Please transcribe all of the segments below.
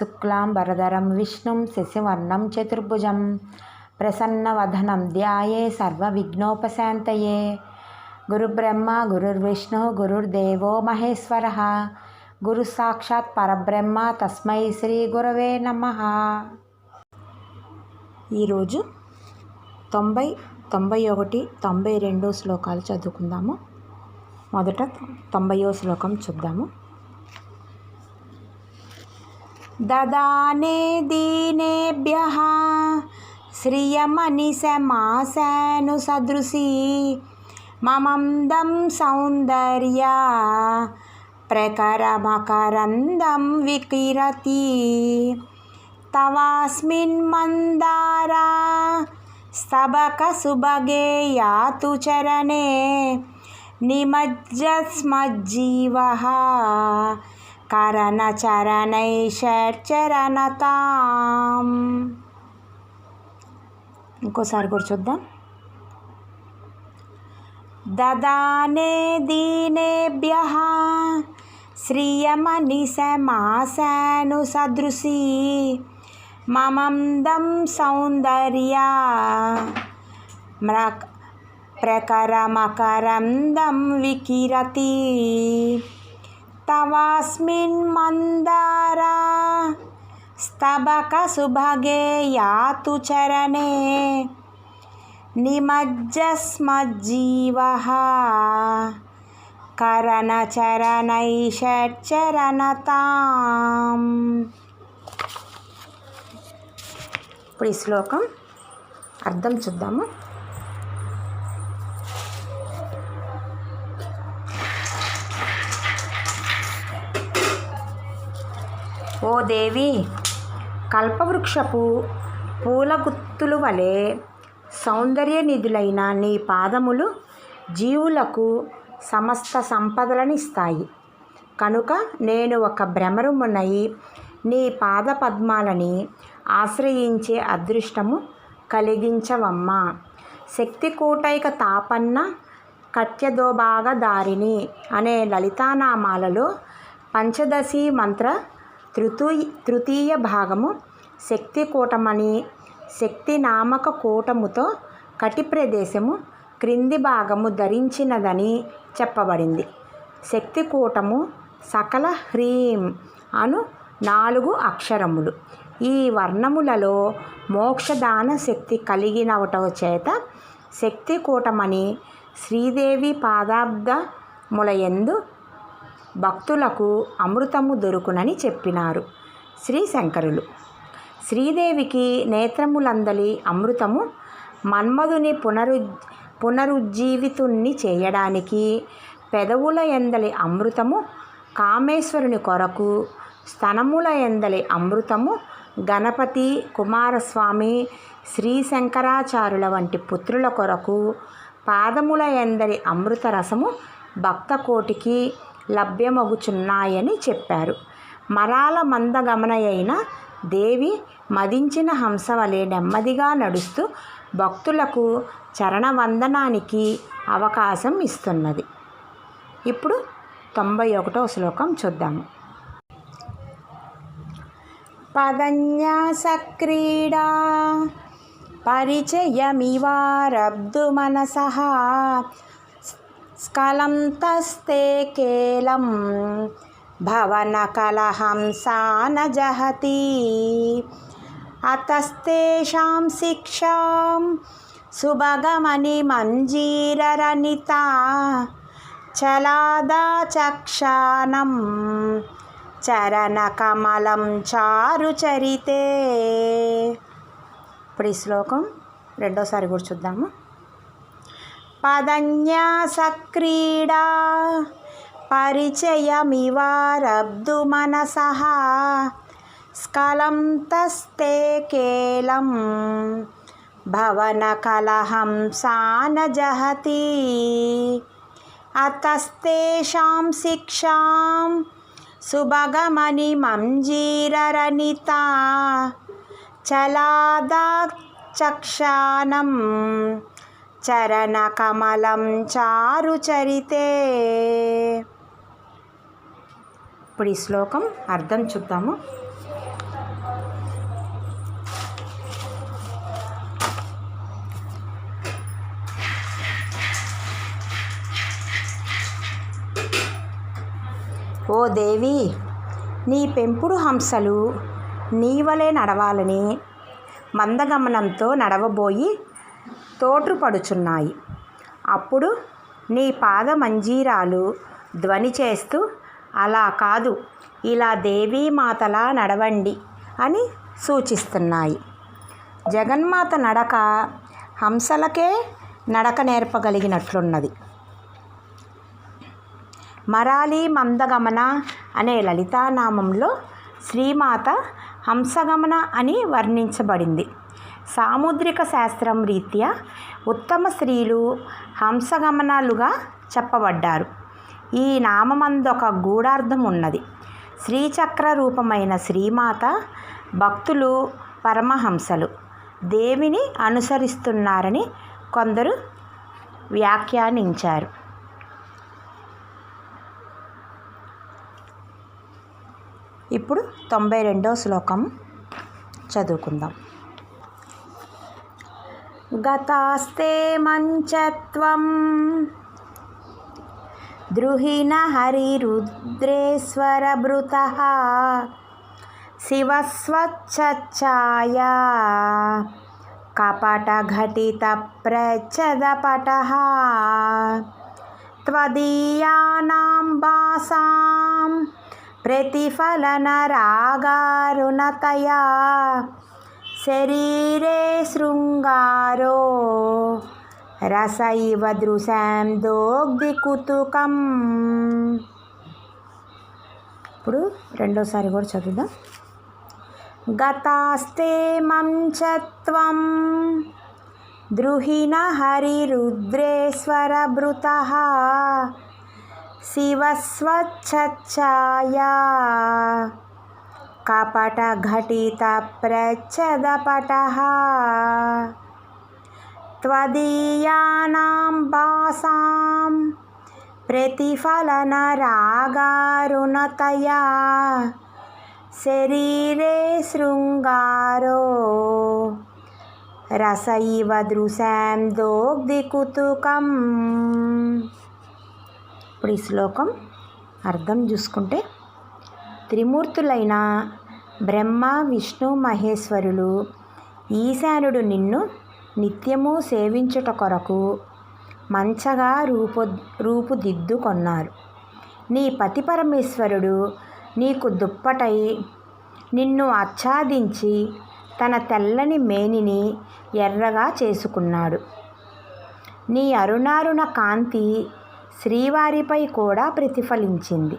శుక్లాంబరధరం విష్ణుం శశివర్ణం చతుర్భుజం. ప్రసన్నవదనం ధ్యాయే సర్వవిఘ్నోపశాంతయే. గురుబ్రహ్మ గురుర్విష్ణు గురుర్దేవో మహేశ్వర. గురు సాక్షాత్ పరబ్రహ్మ తస్మై శ్రీ గురవే నమ. ఈరోజు తొంభై తొంభై ఒకటి తొంభై రెండు శ్లోకాలు చదువుకుందాము. మొదట తొంభయో శ్లోకం చూద్దాము. దదానే దీనేభ్య శ్రియమనిశమాశాను సదృశీ మమందం సౌందర్య ప్రకరమకరందం వికిరతి తవాస్మిన్ మందారా స్తబక సుభగే యాతు చరణే నిమజ్జస్మజ్జీవ కరణచరణైషర్చరణతాం ఇంకోసారి కూడా చూద్దాం. దదానే దీనేభ్య శ్రియమని శ్రియమనిశమాశాను సదృశీ. మమందం సౌందర్య మ్రక్ ప్రకరమకరందం వికిరతి. తవాస్మిన్ మందారా. స్తబక సుభగే యాతు చరణే. నిమజ్జస్మజ్జీవ. కరణచరణైషర్చరణతాం ఇప్పుడు ఈ శ్లోకం అర్థం చూద్దాము. ఓ దేవి కల్పవృక్షపు పూలగుత్తులు వలె సౌందర్య నిధులైన నీ పాదములు జీవులకు సమస్త సంపదలనిస్తాయి. కనుక నేను ఒక భ్రమరమునై నీ పాద పద్మాలని ఆశ్రయించే అదృష్టము కలిగించవమ్మా. శక్తి కూటైక తాపన్న కట్యదోభాగ దారిని అనే లలితానామాలలో పంచదశి మంత్ర తృతీ తృతీయ భాగము శక్తి కూటమని శక్తి నామక కూటముతో కటి ప్రదేశము క్రింది భాగము ధరించినదని చెప్పబడింది. శక్తి కూటము సకల హ్రీం అను నాలుగు అక్షరములు. ఈ వర్ణములలో మోక్షదాన శక్తి కలిగినవట చేత శక్తి కూటమని శ్రీదేవి పాదాబ్దములయందు భక్తులకు అమృతము దొరుకునని చెప్పినారు శ్రీ శంకరులు శ్రీదేవికి నేత్రములందలి అమృతము మన్మధుని పునరు పునరుజ్జీవితుణ్ణి చేయడానికి పెదవుల ఎందలి అమృతము కామేశ్వరుని కొరకు స్తనముల ఎందలి అమృతము గణపతి కుమారస్వామి శ్రీ శంకరాచార్యుల వంటి పుత్రుల కొరకు పాదముల ఎందరి అమృత రసము భక్త కోటికి లభ్యమగుచున్నాయని చెప్పారు. మరాల మందగమనయైన దేవి మదించిన హంస వలె నెమ్మదిగా నడుస్తూ భక్తులకు చరణవందనానికి అవకాశం ఇస్తున్నది. ఇప్పుడు తొంభై ఒకటో శ్లోకం చూద్దాము. పదన్యాసక్రీడా పరిచయమివారబ్దు మనసహా స్కలం తస్తే కేలం భవన కలహంసాన జహతి. అతస్తేషాం శిక్షాం సుభగమని మంజీరరనిత. చలాదాచక్షానం చరణకమలం చారు చరితే. ఇప్పుడు ఈ శ్లోకం రెండోసారి కూడా చూద్దాము. పదన్యాసక్రీడా. పరిచయమివారబ్దు మనసः స్కలం తస్తే కేలం. భవనకలహం సానజహతి అతస్తేషాం శిక్షాం. సుభగమని మంజీరరనితా చలాదాచక్షానం. చరణకమలం చారుచరితే ఇప్పుడు ఈ శ్లోకం అర్థం చూద్దాము. ఓ దేవి నీ పెంపుడు హంసలు నీవలే నడవాలని మందగమనంతో నడవబోయి తోట్రుపడుచున్నాయి అప్పుడు నీ పాద మంజీరాలు ధ్వని చేస్తూ అలా కాదు ఇలా దేవీమాతలా నడవండి అని సూచిస్తున్నాయి. జగన్మాత నడక హంసలకే నడక నేర్పగలిగినట్లున్నది. మరాలి మందగమన అనే లలితానామంలో శ్రీమాత హంసగమన అని వర్ణించబడింది. సాముద్రిక శాస్త్రం రీత్యా ఉత్తమ స్త్రీలు హంసగమనాలుగా చెప్పబడ్డారు. ఈ నామమందొక గూఢార్థం ఉన్నది. శ్రీచక్ర రూపమైన శ్రీమాత భక్తులు పరమహంసలు. దేవిని అనుసరిస్తున్నారని కొందరు వ్యాఖ్యానించారు. ఇప్పుడు తొంభై రెండో శ్లోకం చదువుకుందాం. గతాస్తే మంచత్వం ద్రుహిణ హరిరుద్రేశ్వరభృత శివస్వచ్ఛాయా కపటఘటిత ప్రచదపట త్వదీయానాం భాసాం ప్రతిఫలనరాగారుణతయా शरीरे शृङ्गारो रस इव दृशां దోగ్ధికుతుకం ఇప్పుడు రెండోసారి కూడా చదువుదాం గతాస్తే మంచత్వం ద్రుహిణ హరిరుద్రేశ్వరభృత శివస్వచ్ఛాయా కపటఘటితప్రచ్ఛదపట त्वदीयानां भासां प्रतिफलनरागारुणतया शरीरे शृङ्गारो रस इव दृशां దోగ్ధికుతుకం ఇప్పుడు ఈ శ్లోకం అర్థం చూసుకుంటే త్రిమూర్తులైన బ్రహ్మ విష్ణు మహేశ్వరులు ఈశానుడు నిన్ను నిత్యము సేవించుట కొరకు మంచగా రూపు రూపుదిద్దుకొన్నారు నీ పతి పరమేశ్వరుడు నీకు దుప్పటై నిన్ను ఆచ్ఛాదించి తన తెల్లని మేనిని ఎర్రగా చేసుకున్నాడు. నీ అరుణారుణ కాంతి శ్రీవారిపై కూడా ప్రతిఫలించింది.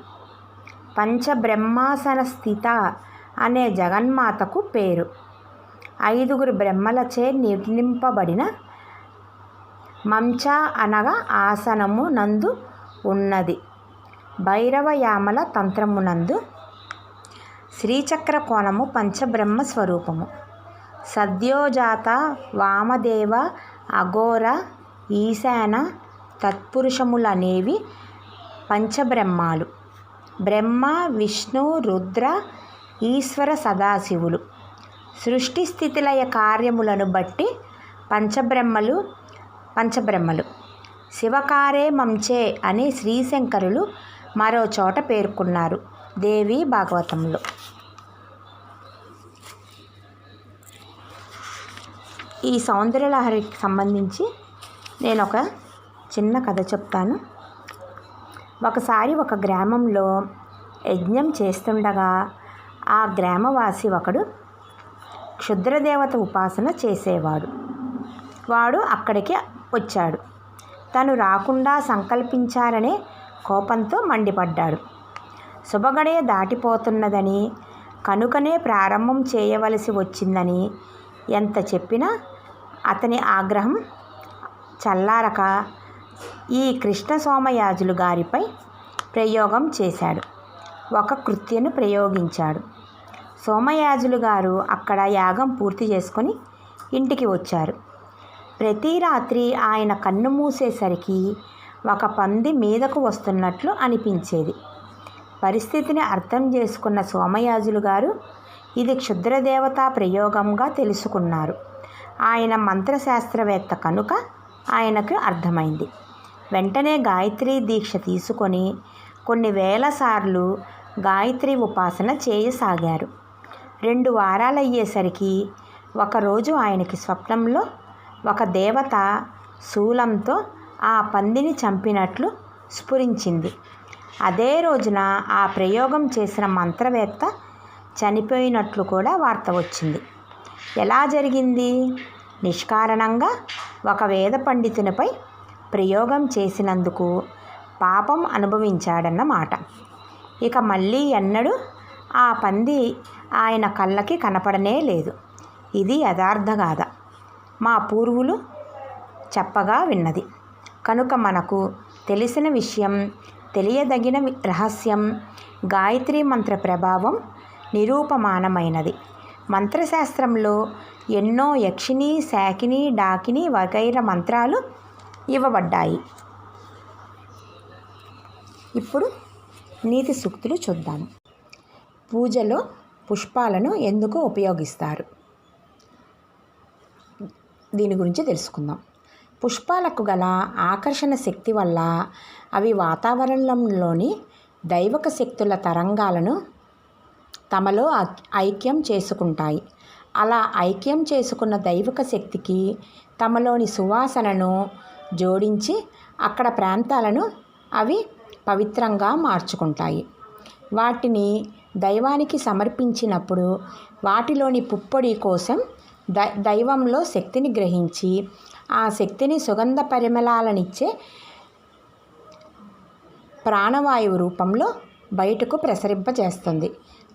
పంచబ్రహ్మాసన స్థిత అనే జగన్మాతకు పేరు. ఐదుగురు బ్రహ్మలచే నిర్మింపబడిన మంచ అనగా ఆసనము నందు ఉన్నది. భైరవయామల తంత్రమునందు శ్రీచక్ర కోణము పంచబ్రహ్మ స్వరూపము. సద్యోజాత వామదేవ అఘోర ఈశాన తత్పురుషములనేవి పంచబ్రహ్మాలు. బ్రహ్మ విష్ణు రుద్ర ఈశ్వర సదాశివులు. సృష్టి స్థితిలయ కార్యములను బట్టి పంచబ్రహ్మలు పంచబ్రహ్మలు. శివకారే మంచే అని శ్రీశంకరులు మరో చోట పేర్కొన్నారు దేవి భాగవతంలో. ఈ సౌందర్యలహరికి సంబంధించి నేను ఒక చిన్న కథ చెప్తాను. ఒకసారి ఒక గ్రామంలో యజ్ఞం చేస్తుండగా ఆ గ్రామవాసి ఒకడు క్షుద్రదేవత ఉపాసన చేసేవాడు. వాడు అక్కడికి వచ్చాడు. తను రాకుండా సంకల్పించారనే కోపంతో మండిపడ్డాడు. శుభగడే దాటిపోతున్నదని కనుకనే ప్రారంభం చేయవలసి వచ్చిందని ఎంత చెప్పినా అతని ఆగ్రహం చల్లారక ఈ కృష్ణ సోమయాజులు గారిపై ప్రయోగం చేశాడు. ఒక కృత్యను ప్రయోగించాడు. సోమయాజులు గారు అక్కడ యాగం పూర్తి చేసుకొని ఇంటికి వచ్చారు. ప్రతి రాత్రి ఆయన కన్ను మూసేసరికి ఒక పంది మీదకు వస్తున్నట్లు అనిపించేది. పరిస్థితిని అర్థం చేసుకున్న సోమయాజులు గారు ఇది క్షుద్రదేవతా ప్రయోగంగా తెలుసుకున్నారు. ఆయన మంత్రశాస్త్రవేత్త కనుక ఆయనకు అర్థమైంది. వెంటనే గాయత్రి దీక్ష తీసుకొని కొన్ని వేల సార్లు గాయత్రి ఉపాసన చేయసాగారు. రెండు వారాలయ్యేసరికి ఒకరోజు ఆయనకి స్వప్నంలో ఒక దేవత శూలంతో ఆ పందిని చంపినట్లు స్ఫురించింది. అదే రోజున ఆ ప్రయోగం చేసిన మంత్రవేత్త చనిపోయినట్లు కూడా వార్త వచ్చింది. ఎలా జరిగింది? నిష్కారణంగా ఒక వేద పండితునిపై ప్రయోగం చేసినందుకు పాపం అనుభవించాడన్నమాట ఇక మళ్ళీ ఎన్నడూ ఆ పంది ఆయన కళ్ళకి కనపడనే లేదు. ఇది యథార్థగాథ మా పూర్వులు చెప్పగా విన్నది. కనుక మనకు తెలిసిన విషయం తెలియదగిన రహస్యం గాయత్రి మంత్ర ప్రభావం నిరూపమానమైనది. మంత్రశాస్త్రంలో ఎన్నో యక్షిని శాకిని డాకిని వగైర మంత్రాలు ఇవ్వబడ్డాయి. ఇప్పుడు నీతి సూక్తులు చూద్దాం. పూజలో పుష్పాలను ఎందుకు ఉపయోగిస్తారు? దీని గురించి తెలుసుకుందాం. పుష్పాలకు గల ఆకర్షణ శక్తి వల్ల అవి వాతావరణంలోని దైవక శక్తుల తరంగాలను తమలో ఐక్యం చేసుకుంటాయి. అలా ఐక్యం చేసుకున్న దైవిక శక్తికి తమలోని సువాసనను జోడించి అక్కడ ప్రాంతాలను అవి పవిత్రంగా మార్చుకుంటాయి. వాటిని దైవానికి సమర్పించినప్పుడు వాటిలోని పుప్పొడి కోసం దై దైవంలో శక్తిని గ్రహించి ఆ శక్తిని సుగంధ పరిమళాలనిచ్చే ప్రాణవాయువు రూపంలో బయటకు ప్రసరింపజేస్తుంది.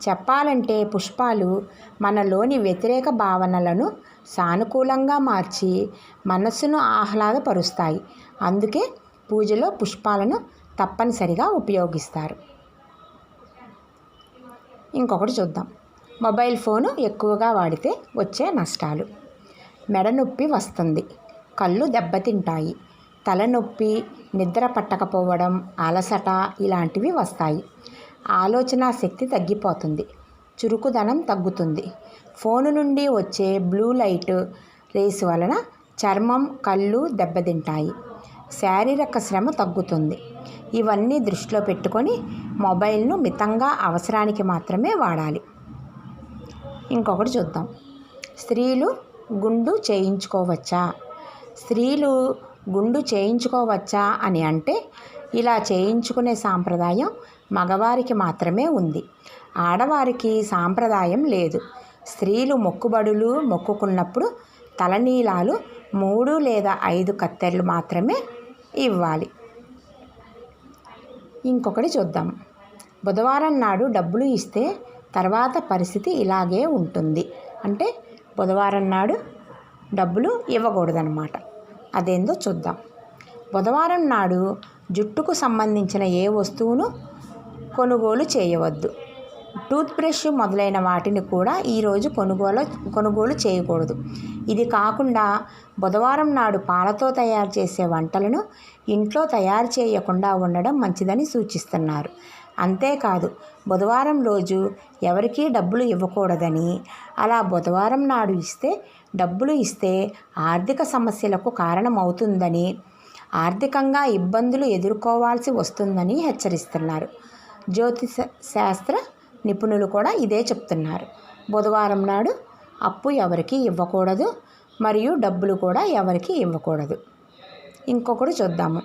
చెప్పాలంటే పుష్పాలు మనలోని వ్యతిరేక భావనలను సానుకూలంగా మార్చి మనస్సును ఆహ్లాదపరుస్తాయి. అందుకే పూజలో పుష్పాలను తప్పనిసరిగా ఉపయోగిస్తారు. ఇంకొకటి చూద్దాం. మొబైల్ ఫోను ఎక్కువగా వాడితే వచ్చే నష్టాలు. మెడ నొప్పి వస్తుంది. కళ్ళు దెబ్బతింటాయి. తలనొప్పి నిద్ర పట్టకపోవడం అలసట ఇలాంటివి వస్తాయి. ఆలోచన శక్తి తగ్గిపోతుంది. చురుకుదనం తగ్గుతుంది. ఫోను నుండి వచ్చే బ్లూ లైట్ రేస్ వలన చర్మం కళ్ళు దెబ్బతింటాయి. శారీరక శ్రమ తగ్గుతుంది. ఇవన్నీ దృష్టిలో పెట్టుకొని మొబైల్ను మితంగా అవసరానికి మాత్రమే వాడాలి. ఇంకొకటి చూద్దాం. స్త్రీలు గుండు చేయించుకోవచ్చా? స్త్రీలు గుండు చేయించుకోవచ్చా అని అంటే ఇలా చేయించుకునే సాంప్రదాయం మగవారికి మాత్రమే ఉంది. ఆడవారికి సాంప్రదాయం లేదు. స్త్రీలు మొక్కుబడులు మొక్కుకున్నప్పుడు తలనీలాలు మూడు లేదా ఐదు కత్తెరలు మాత్రమే ఇవ్వాలి. ఇంకొకటి చూద్దాం. బుధవారం నాడు డబ్బులు ఇస్తే తర్వాత పరిస్థితి ఇలాగే ఉంటుంది. అంటే బుధవారం నాడు డబ్బులు ఇవ్వకూడదన్నమాట. అదేందో చూద్దాం. బుధవారం నాడు జుట్టుకు సంబంధించిన ఏ వస్తువును కొనుగోలు చేయవద్దు. టూత్ బ్రష్ మొదలైన వాటిని కూడా ఈరోజు కొనుగోలు కొనుగోలు చేయకూడదు. ఇది కాకుండా బుధవారం నాడు పాలతో తయారు చేసే వంటలను ఇంట్లో తయారు చేయకుండా ఉండడం మంచిదని సూచిస్తున్నారు. అంతేకాదు బుధవారం రోజు ఎవరికీ డబ్బులు ఇవ్వకూడదని అలా బుధవారం నాడు ఇస్తే డబ్బులు ఇస్తే ఆర్థిక సమస్యలకు కారణమవుతుందని ఆర్థికంగా ఇబ్బందులు ఎదుర్కోవాల్సి వస్తుందని హెచ్చరిస్తున్నారు. జ్యోతిష శాస్త్ర నిపుణులు కూడా ఇదే చెప్తున్నారు. బుధవారం నాడు అప్పు ఎవరికి ఇవ్వకూడదు మరియు డబ్బులు కూడా ఎవరికి ఇవ్వకూడదు. ఇంకొకటి చూద్దాము.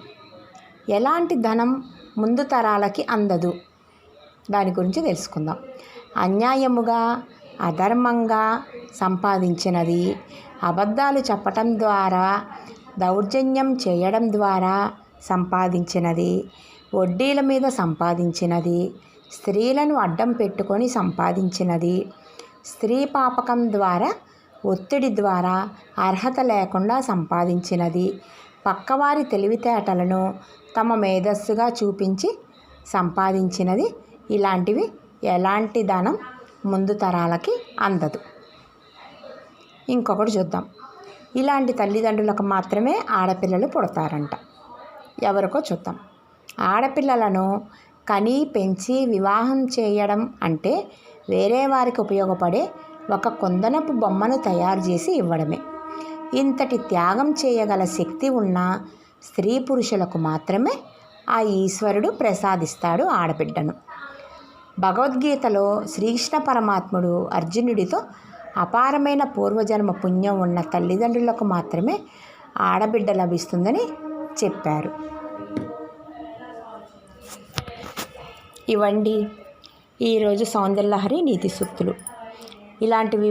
ఎలాంటి ధనం ముందు తరాలకి అందదు? దాని గురించి తెలుసుకుందాం. అన్యాయముగా అధర్మంగా సంపాదించినది అబద్ధాలు చెప్పటం ద్వారా దౌర్జన్యం చేయడం ద్వారా సంపాదించినది వడ్డీల మీద సంపాదించినది స్త్రీలను అడ్డం పెట్టుకొని సంపాదించినది. స్త్రీ పాపకం ద్వారా ఒత్తిడి ద్వారా అర్హత లేకుండా సంపాదించినది. పక్కవారి తెలివితేటలను తమ మేధస్సుగా చూపించి సంపాదించినది. ఇలాంటివి ఎలాంటి ధనం ముందు తరాలకి అందదు. ఇంకొకటి చూద్దాం. ఇలాంటి తల్లిదండ్రులకు మాత్రమే ఆడపిల్లలు పుడతారంట. ఎవరికో చూద్దాం. ఆడపిల్లలను కని పెంచి వివాహం చేయడం అంటే వేరే వారికి ఉపయోగపడే ఒక కొందనపు బొమ్మను తయారు చేసి ఇవ్వడమే. ఇంతటి త్యాగం చేయగల శక్తి ఉన్న స్త్రీ పురుషులకు మాత్రమే ఆ ఈశ్వరుడు ప్రసాదిస్తాడు ఆడబిడ్డను. భగవద్గీతలో శ్రీకృష్ణ పరమాత్ముడు అర్జునుడితో అపారమైన పూర్వజన్మ పుణ్యం ఉన్న తల్లిదండ్రులకు మాత్రమే ఆడబిడ్డ లభిస్తుందని చెప్పారు. ఇవండి ఈరోజు సౌందర్యలహరి నీతి సూక్తులు. ఇలాంటివి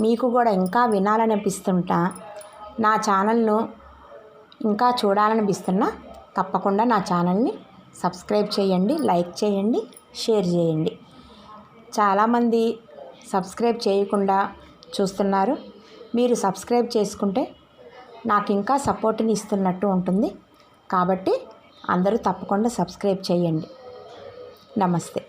మీకు కూడా ఇంకా వినాలనిపిస్తుంటా? నా ఛానల్ను ఇంకా చూడాలనిపిస్తున్నా? తప్పకుండా నా ఛానల్ని సబ్స్క్రైబ్ చేయండి లైక్ చేయండి షేర్ చేయండి. చాలామంది సబ్స్క్రైబ్ చేయకుండా చూస్తున్నారు. మీరు సబ్స్క్రైబ్ చేసుకుంటే నాకు ఇంకా సపోర్ట్ని ఇస్తున్నట్టు ఉంటుంది. కాబట్టి అందరూ తప్పకుండా సబ్స్క్రైబ్ చేయండి. నమస్తే.